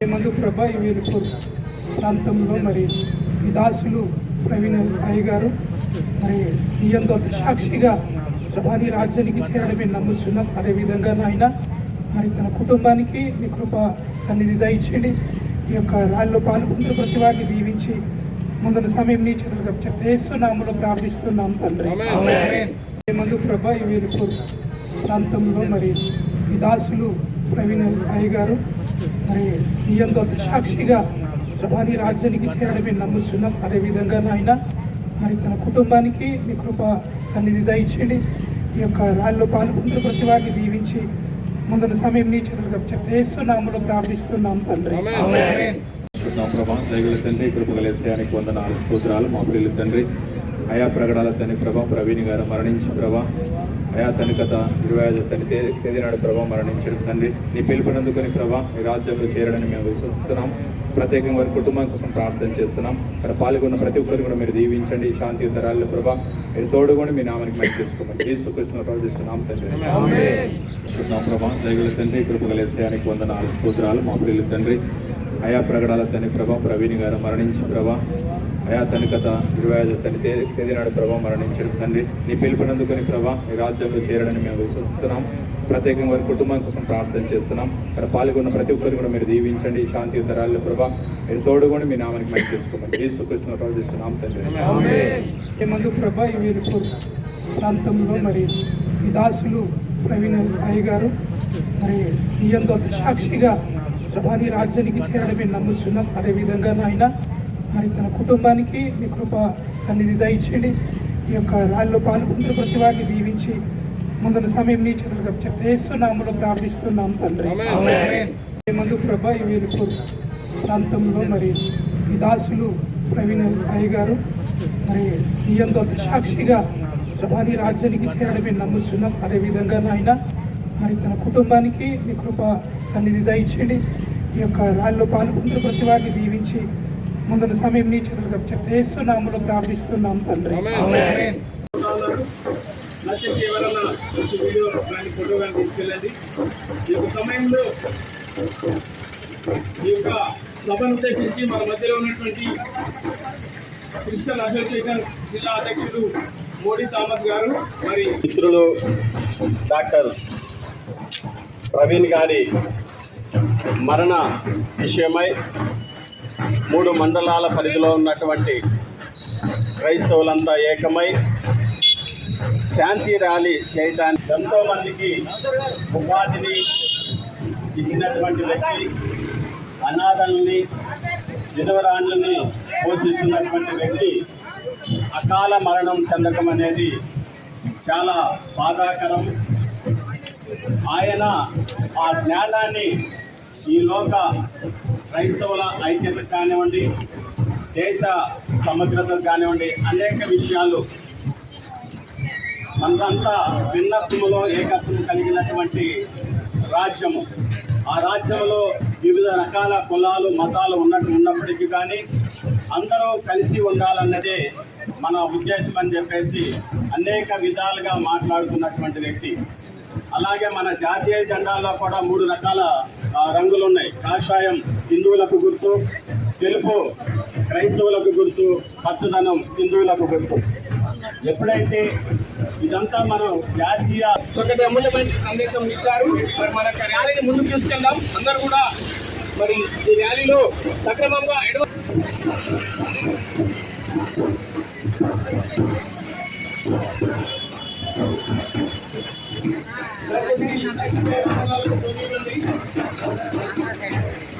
మందు ప్రభ ఈ వీరుపూర్ ప్రాంతంలో మరి ఈ దాసులు ప్రవీణ్ అయ్య గారు మరి ఈ యొక్క సాక్షిగా ప్రభాని రాజ్యానికి చేరడమే నమ్ముతున్నాం అదేవిధంగా నాయన మరి తన కుటుంబానికి మీ కృప సన్నిధి దయచేయండి. ఈ యొక్క రాళ్ళలో పాల్గొంటున్న ప్రతి వారిని దీవించి ముందున్న సమయం నీ చేతులకు చెప్తే నామలో ప్రార్థిస్తున్నాం తండ్రి. మందు ప్రభ ఈ వీరుపూర్ ప్రాంతంలో మరి ఈ దాసులు ప్రవీణ్ అయ్య గారు మరి ఈ యొక్క సాక్షిగా ప్రభాని రాజ్యానికి చేరడమే నమ్ముతున్నాం అదేవిధంగా నాయన మరి తన కుటుంబానికి మీ కృప సన్నిధి దయచేయండి ఈ యొక్క రాళ్ళలో పాల్గొంటున్న ప్రతి వారిని దీవించి ముందున్న సమయం నీ చేతులకు చెప్తే ప్రార్థిస్తున్నాం తండ్రి. నా ప్రభా దయగల తండ్రి కృపగలేసానికి వందనాలు స్తోత్రాలు మా పిల్లలు తండ్రి. అయా ప్రగడాల తండ్రి ప్రభా ప్రవీణ్ గారు మరణించిన ప్రభా అయా తన కథ ఇరవై ఐదు తన తేదీ నాడు ప్రభా మరణించడం తండ్రి నీ పిలుపునందుకొని ప్రభా ఈ రాజ్యంలో చేరడని మేము విశ్వసిస్తున్నాం. ప్రత్యేకంగా వారి కుటుంబం కోసం ప్రార్థన చేస్తున్నాం. అక్కడ పాల్గొన్న ప్రతి ఒక్కరు కూడా మీరు దీవించండి. శాంతి ఉత్తరాలు ప్రభా మీరు తోడుకొని మీ నామానికి మంచి తెచ్చుకోమని యేసు కృష్ణ ప్రార్థిస్తున్నాం తండ్రి. నా ప్రభా దయగల తండ్రి కృపగలేసేయానికి వంద నాలుగు సూత్రాలు మా పిల్లలు తండ్రి. అయా ప్రగడాల తండ్రి ప్రభా ప్రవీణ్ గారు మరణించి ప్రభా అయా తన గత ఇరవై ఐదు తని తేదీ నాడు ప్రభా మరణించడం తండ్రి నీ పిలుపునందుకొని ప్రభా ఈ రాజ్యంలో చేరడని మేము విశ్వసిస్తున్నాం. ప్రత్యేకంగా వారి కుటుంబం కోసం ప్రార్థన చేస్తున్నాం. ఇక్కడ పాల్గొన్న ప్రతి ఒక్కరిని కూడా మీరు దీవించండి. శాంతి తరాల్లో ప్రభా మీరు తోడుకొని మీ నామానికి మంచి చేసుకోమని యేసు ప్రార్థిస్తున్నాం. తండ్రి. మందు ప్రభ ఈ ప్రాంతంలో మరి ఈ దాసులు ప్రవీణ్ అయ్య గారు మరి ఈ యొక్క సాక్షిగా ప్రభాని రాజ్యానికి చేరడమే నమ్ముతున్నాం అదేవిధంగా నాయన మరి తన కుటుంబానికి మీ కృప సన్నిధి దయచేయండి. ఈ యొక్క రాళ్ళలో పాల్గొంటున్న ప్రతి వారిని దీవించి ముందున్న సమయం నీ చేతులకు చెప్తే నామలో ప్రార్థిస్తున్నాం తండ్రి. మందు ప్రభ ఈ వీరుపూర్ ప్రాంతంలో మరి ఈ దాసులు ప్రవీణ్ అయ్య గారు మరి ఈ యొక్క సాక్షిగా ప్రభాని రాజ్యానికి చేరడమే నమ్ముతున్నాం అదేవిధంగా నాయన మరి తన కుటుంబానికి మీ కృప సన్నిధి దయచేయండి. ఈ యొక్క రాళ్ళలో పాల్గొంటున్న ప్రతి వారిని దీవించి ముందున్న సమయం నీ చేతులకు చెప్తే నామలో ప్రార్థిస్తున్నాం తండ్రి. నచ్చింది ఎవరన్నా మంచి వీడియో కానీ ఫోటో కానీ తీసుకెళ్ళండి ఈ యొక్క సమయంలో ఈ యొక్క సభను ఉద్దేశించి మన మధ్యలో ఉన్నటువంటి క్రిస్టియన్ అసోసియేషన్ జిల్లా అధ్యక్షుడు మోడీ థామస్ గారు మరి మిత్రులు డాక్టర్ ప్రవీణ్ గారి మరణ విషయమై మూడు మండలాల పరిధిలో ఉన్నటువంటి క్రైస్తవులంతా ఏకమై శాంతి ర్యాలీ చేయడానికి ఎంతో మందికి ఉపాధిని ఇచ్చినటువంటి వ్యక్తి అనాథల్ని విధవరాణుల్ని పోషిస్తున్నటువంటి వ్యక్తి అకాల మరణం చెందడం అనేది చాలా బాధాకరం. ఆయన ఆ జ్ఞానాన్ని ఈ లోక క్రైస్తవుల ఐక్యత కానివ్వండి దేశ సమగ్రత కానివ్వండి అనేక విషయాలు మనదంతా భిన్నత్వములో ఏకత్వం కలిగినటువంటి రాజ్యము. ఆ రాజ్యంలో వివిధ రకాల కులాలు మతాలు ఉన్నట్టు ఉన్నప్పటికీ కానీ అందరూ కలిసి ఉండాలన్నదే మన ఉద్దేశం అని చెప్పేసి అనేక విధాలుగా మాట్లాడుతున్నటువంటి వ్యక్తి. అలాగే మన జాతీయ జెండాలో కూడా మూడు రకాల రంగులు ఉన్నాయి కాషాయం హిందువులకు గుర్తు తెలుపు క్రైస్తవులకు గుర్తు పచ్చదనం హిందువులకు గుర్తు. ఎప్పుడైతే ఇదంతా మనం జాతీయ ఒకటి అమూల్యమైన సందేశం ఇచ్చారు మరి మన యొక్క ర్యాలీని ముందుకు తీసుకెళ్దాం. అందరూ కూడా మరి ఈ ర్యాలీలో సక్రమంగా ఎడవ